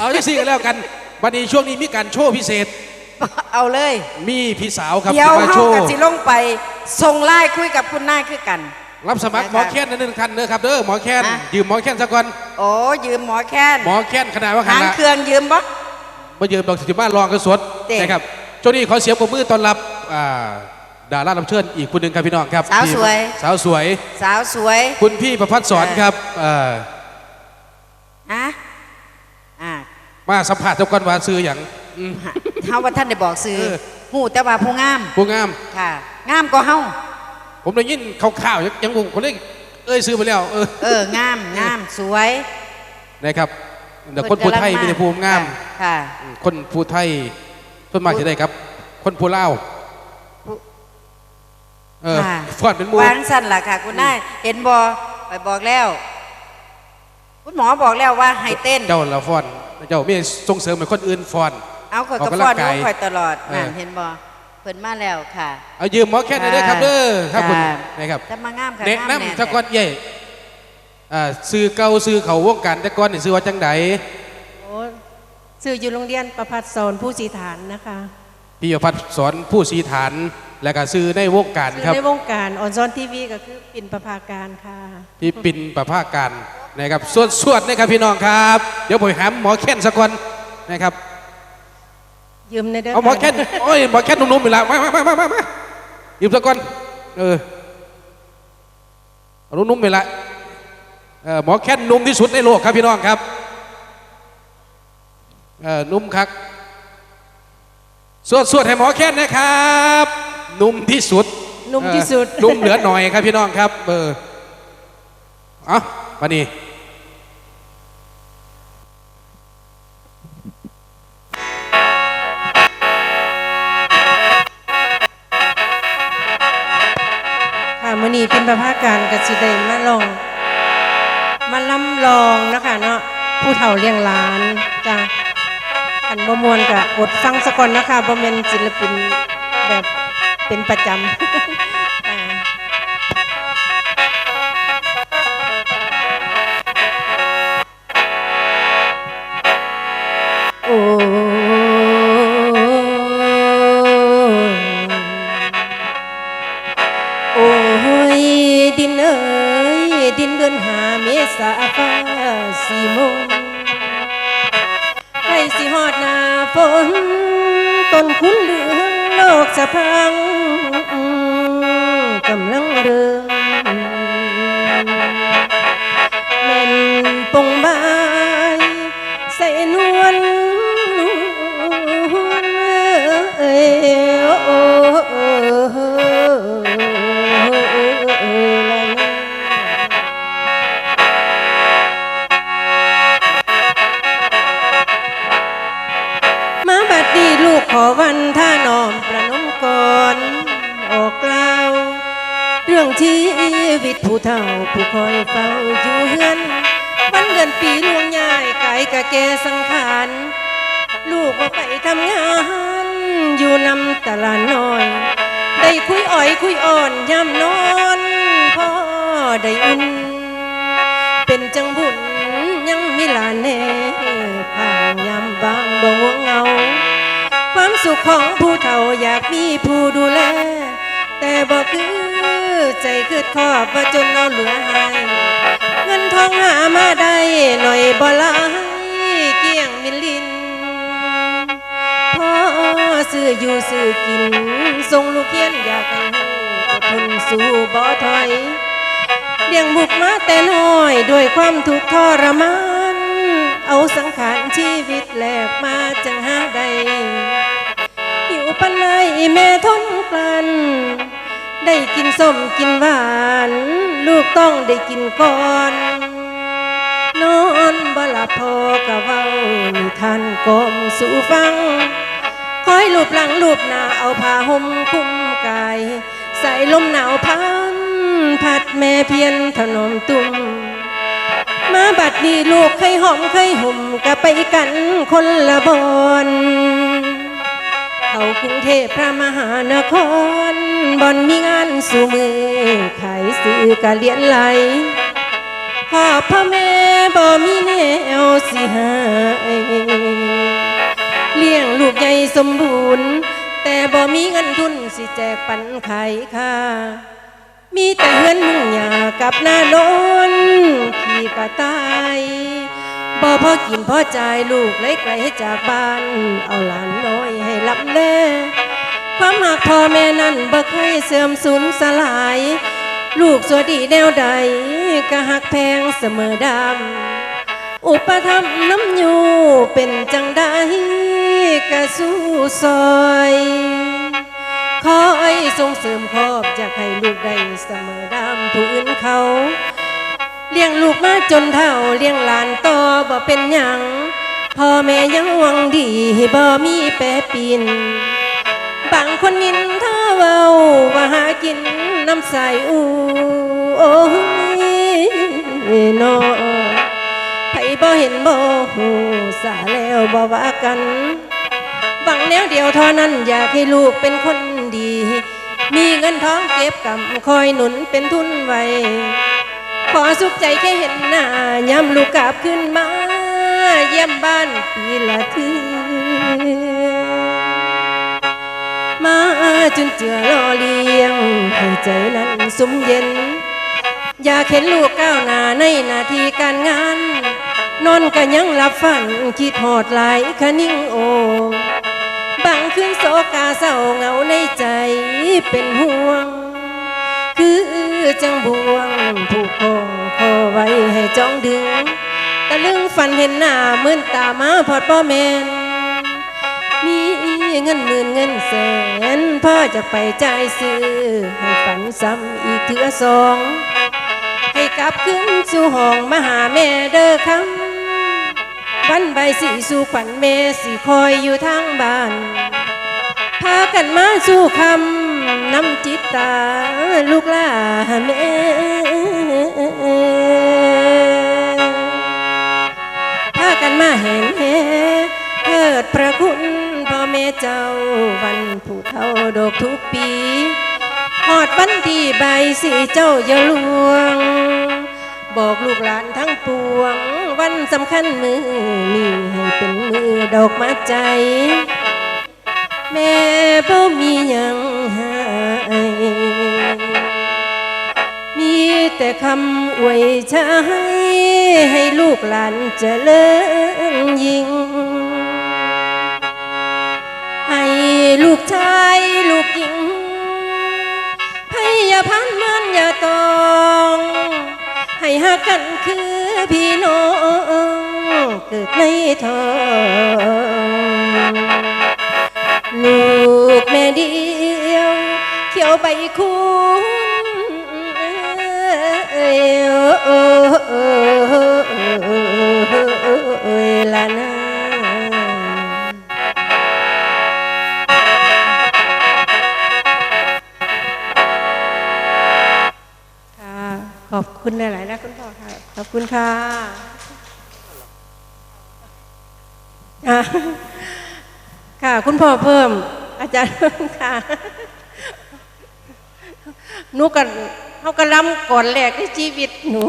เอาจังสี่กันแล้วกันวันนี้ช่วงนี้มีการโชว์พิเศษ เอาเลยมีพี่สาวครับเดี๋ยวมาเฮาโชว์กับสิลงไปส่งไล่คุยกับคุณนายคือกัน รับสมัครหมอแค้นนั่นหนึ่งคันเด้อครับเด้อหมอแค้นอะยืมหมอแค้นสักก่อนโอ้ยืมหมอแค้นหมอแค้นขนาดว่าขหางนาดเครื่องยืมบ่ มายืมดอกสิบบ้านรองกระสวดเจ๋งนะครับช่วงนี้ขอเสียงปรบมือต้อนรับอ่าดารารับเชิญอีกคนหนึ่งครับพี่น้องครับสาวสวย สาวสวย สาวสวยคุณพี่ประพัฒสอนครับเอ่อฮะอ่า มาสัมผัสเจ้าก่อนว่าซื้ออย่างอืม เฮาว่าท่านได้บอกซื้อเออ หูแต่ว่าผู้งาม ผู้งาม ค่ะ งามก็เฮา ผมได้ยินข่าวๆยังยังงงคนเล่เอ้ยซื้อไปแล้วเออเออ งาม งาม สวยนะครับแต่คนผู้ไทยมีแต่ภูมิงาม ค่ะ คนผู้ไทยส่วนมากจะได้ครับ คนผู้เล่าวผู้ เออค่ะฟอนเป็นหมู วางสั้นล่ะค่ะ คุณนาย เห็นบ่ไปบอกแล้ว คุณหมอบอกแล้วว่าให้เต้น เจ้าละฟอน เจ้าไม่ส่งเสริมเหมือนคนอื่นฟอน เอาข่อยออกก็กำลัฟ้องนกายน้องข่อยตลอดเออนั่นเห็นบ่เพิ่นมาแล้วค่ะเอายืมหมอแค่นี้เด้อครับเด้อครับคุณค่ะนะครับจะมางามค่ะแนะงามนำตะกอนใหญ่อ่าซื้อเก่าซื้อเขาวงการตะกอนนี่ซื้อว่าจังไดโอ้สื่ออยู่โรงเรียนประพัฒสอนผู้สีฐานนะคะพี่ประพัฒน์สอนผู้สีฐาน และก็ซื้อในวงการสื่อครับในวงการออนซอนทีวีก็คือปิ่นประภาการค่ะพี่ปิ่นประภาการ นะครับสวดสวดนะครับพี่น้องครับ เดี๋ยวผมหามหมอแค้นสักคนนะครับยืมในเด้อเอาหมอแค้นค่ะโอ้ยหมอแค้นหนุ่มๆไปละมามามามามามาหยิบสักคนเออเอานุ่มๆไปละเออหมอแค้นหนุ่มที่สุดในโลกครับพี่น้องครับเออนุ่มครับสวดสวดให้หมอแค้นนะครับหนุ่มที่สุดนุ่มที่สุดเออนุ่มเหลือหน่อยครับพี่น้องครับเออเอา มานี่ค่ะมื่อนี้เป็นประภาการกับสิได้มาลองมาล้ำลองนะคะเนาะผู้เฒ่าเลี้ยงหลานจ้ะอันบมวนกับอดฟังสะก่อนนะคะบ่แม่นศิลปินแบบเป็นประจำ เมษาฟ้าสีมนใครสิฮอดหนาฝนต้นคุณเหลืองโลกสะพังกำลังเริง ผู้คอยเฝ้าอยู่เฮือนวันเดือนปีล่วงย้ายกายกะแกสังขารลูกว่าไปทำงาน อยู่นำตลาดน้อย ได้คุยอ่อยคุยอ่อนย่ำนอนพ่อได้อุ่น เป็นจังบุญยังมีหลานแน่ผ่างยำบางบ่งเงา ความสุขของผู้เฒ่าอยากมีผู้ดูแล แต่บอกคือ ใจคือขอบว่าจนเอาเหลือให้เงินทองหามาได้หน่อยบ่ลายเกี่ยงมิลินพ่อซื้ออยู่ซื้อกินส่งลูกเขียนอยากให้อดทนสู้บ่ถอยเลี้ยงบุกมาแต่น้อยด้วยความทุกข์ทรมาน เอาสังขารชีวิตแลกมาจังหาได้หิวปันไดแม่ทนกลัน ได้กินส้มกินหวาน ลูกต้องได้กินก่อนนอนบลับพอกะเว้านิทานกลมสู่ฟัง คอยลูบหลังลูบหน้าเอาผ้าห่มคุ้มกาย ใส่ลมหนาวพันพัดแม่เพียนถนอมตุ้มมาบัดนี้ลูกเคยหอมเคยห่มกะไปกันคนละบอน เขากรุงเทพพระมหานครบ่อนมีงานสู่มือขายซื้อกะเลียนไหลขอพ่อแม่บ่มีแนวสิหายเลี้ยงลูกใหญ่สมบูรณ์ แต่บ่มีเงินทุนสิแจกปันไขค่ะมีแต่เฮือนมุ่งหยากับหน้าโนนขี่กระต่ายบ่พ่อกินพ่อจ่ายลูกเลยไกลจากบ้าน เอาหลานน้อย ให้รับแลความหักพ่อแม่นั้นบ่เคยเสื่อมสูญสลาย ลูกสวดีแนวใดก็หักแพงเสมอดำ อุปธรรมน้ำอยู่เป็นจังใดก็สู้ซอยคอยส่งเสริมครอบอยากให้ลูกได้เสมอดำผู้อื่นเขา เลี้ยงลูกมาจนเท่าเลี้ยงหลานต่อบ่เป็นหยัง พ่อแม่ยังหวังดีบ่มีแปรปินบางคนนินท่าเว้าว่าหากินน้ำใสอูโอ้ยนอไผบ่เห็นบ่หูสาแล้วบ่ว่ากันหวังแนวเดียวเท่านั้นอยากให้ลูกเป็นคนดี มีเงินทองเก็บกำคอยหนุนเป็นทุนไว้ขอสุขใจแค่เห็นหน้ายามลูกกลับขึ้นมา เยี่ยมบ้านปีละเทีมาจนเจือรอเลี้ยงให้ใจนั้นสมเย็น อยากเห็นลูกก้าวหน้าในหน้าที่การงาน นอนก็ยังหลับฝันคิดหอดหลายคะนิ่งโอบางคืนโศกาเศร้าเหงาในใจเป็นห่วง คือจังบวงผูกคอคอไว้ให้จ้องดึง ตะลึงฝันเห็นหน้ามื่นตามาพอดพ่อแมนมีเงินหมื่นเงินแสนพ่อจะไปจ่ายซื้อ ให้ฝันซ้ำอีกเถือสอง ให้กลับขึ้นสู่ห้องมาหาแม่เด้อคำวันใบสีสู่ขวัญแม่สิคอยอยู่ทางบ้าน พากันมาสู่คำน้ำจิตตาลูกหลาแม่ เจ้าวันผู้เฒ่าดอกทุกปีหอดวันที่ใบสีเจ้าอย่าลวง บอกลูกหลานทั้งปวง วันสำคัญมือนี่ให้เป็นมือดอกมาใจ แม่บ่มียังให้มีแต่คำอวยชัยให้ลูกหลานเจริญยิ่ง กหญิงพยาพันมันอย่าตองให้หักกันคือพี่น้องเกิดในท้องลูกแม่เดียว เขียวใบคุณเอ้ยโอ้ยละนะค่ะ คุณหลายๆนะคุณพ่อค่ะ ขอบคุณค่ะะค่ะ คุณพ่อเพิ่ม อาจารย์เพิ่มค่ะหนูกันเขากระลำก่อนแรกในชีวิตหนู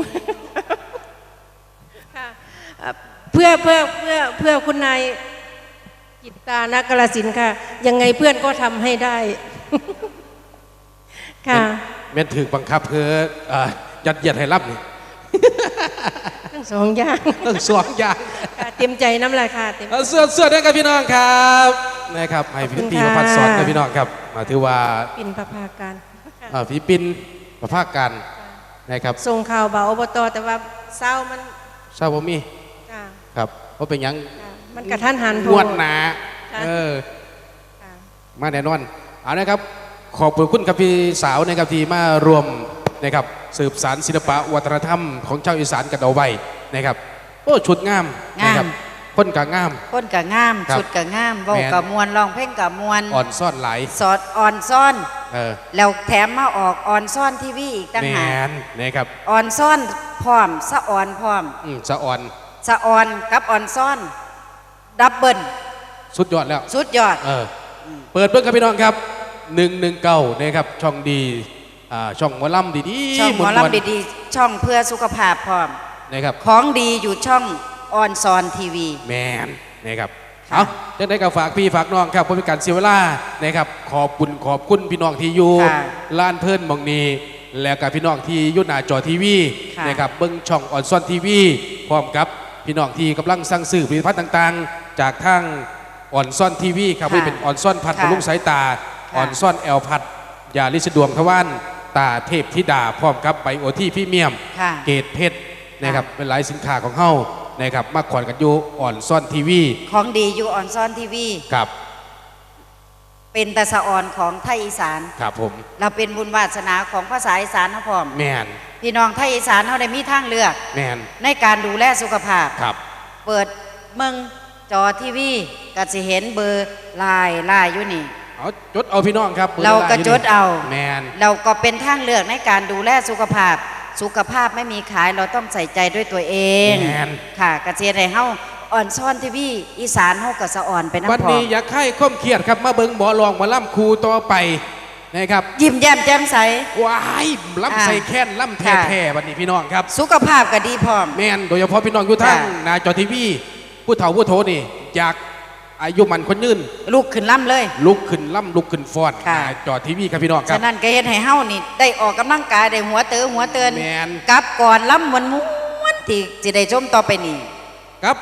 ค่ะเพื่อเพื่อเพื่อเพื่อคุณนายกิตตานักกลสินค่ะ ยังไงเพื่อนก็ทำให้ได้ ค่ะแม่นถือบังคับเพื่ออ่า ยัดเยียดให้รับนี่ทั้งสองอย่างต้องสองอย่างค่ะเต็มใจน้ำลายค่ะเต็มเอาเสื้อเสื้อด้วยกับพี่น้องครับนะครับให้ขอบคุพี่ณปีประค่ะพัฒน์สอนกับพี่น้องครับมาถือว่าปินประภาการอ่าฝีปินประภาคการนะครับส่งข่าวเบาอบตแต่ว่าเศร้ามันทราบผมมีค่ะครับว่าเป็นหยังค่ะมันกระทันหันโพงวดหนาค่ะเออค่ะมาแน่นอนเอานะครับขอบคุณครับพี่สาวนะครับที่มารวม นะครับสืบสารศิลปะวัฒนธรรมของชาวอีสานกันเอาไว้นะครับโอ้ชุดงามนะครับงามพ้นกะงามก้นกะงามครับชุดกะงามเว้าแม่นกะมวนร้องเพลงกะมวนอ่อนซ่อนหลายสอดอ่อนซ่อนเออแล้วแถมมาออกอ่อนซ่อนทีวีอีกต่างแมหากนนะครับอ่อนซ่อนพร้อมสะอ่อนพร้อมอืมสะอ่อนสะอ่อนกับอ่อนซ่อนดับเบิลสุดยอดแล้วสุดยอดเออเปิดเพื่อนกับพี่น้องครับหนึ่งหนึ่งเก้านะครับช่องดีอ่า ช่องหมอลำดีๆช่องหมอวนๆลำดีๆช่องเพื่อสุขภาพพร้อมนะครับของดีอยู่ช่องออนซอนทีวีแมนนะครับเอาจังได้กับฝากพี่ฝากน้องครับผู้พิการเสียเวลานะครับขอบคุณขอบคุณพี่น้องที่อยู่ค่ะล้านเพิ่นหมองนีแล้วกับพี่น้องที่อยุ่หน้าจอทีวีค่ะนะครับเบิ้งช่องออนซอนทีวีพร้อมกับพี่น้องที่กำลังสั่งซื้อผลิตภัณฑ์ต่างๆ จากทางออนซอนทีวีครับค่ะที่เป็นออนซอนพัดค่ะบำรุงสายตาค่ะออนซอนแอลพัดยาลิสะดวงทวาน ตาเทพธิดาพร้อมกับไบโอที่พรีเมียม ค่ะเกรดเพชรนะครับเป็นหลายสินค้าของเฮานะครับมาขวัญกันอยู่อ่อนซ่อนทีวีของดีอยู่ออนซ่อนทีวี ครับเป็นตะสะออนของไทยอีสาน ครับผมเราเป็นบุญวาสนาของภาษาอีสานนะพร้อมแมนพี่น้องไทยอีสานเขาได้มีทางเลือก แมนในการดูแลสุขภาพ ครับ เปิดเมืองจอทีวีก็จะเห็นเบอร์ลายลายอยู่นี่ เอาจดเอาพี่น้องครับเราก็จดเอาแมนเราก็เป็นทางเลือกในการดูแลสุขภาพ สุขภาพไม่มีขายเราต้องใส่ใจด้วยตัวเองแมนค่ะกระเจียในเฮาอ่อนซ่อนทีวีอีสานเฮาก็สะอ่อนไปวันน้ำพอนี้อยากให้ข้มเครียดครับมาเบิงหมอลองหมาล่ำครูต่อไปนะครับยิ้มแย้มแจ่มใสว้ายล่ำอ่าใส่แค้นล่ำแท้ค่ะแท้วันนี้พี่น้องครับ สุขภาพก็ดีพร้อมแมนโดยเฉพาะพี่น้องอยู่ทางค่ะหนาจอทีวีผู้เฒ่าผู้โทนี่อยาก อายุมันคนยืนลูกขึ้นล่ำเลย ลุกขึ้นล่ำลุกขึ้นฟ้อนค่ะ หน้าจอทีวีครับพี่น้องครัฉะบนั้นก็เฮ็ดให้เฮานี่ ได้ออกกำลังกายได้หัวเตอหัวเตือนแม่น กลับก่อนล่ำมวนม้วนๆที่สิได้ชมต่อไปนี่ครับ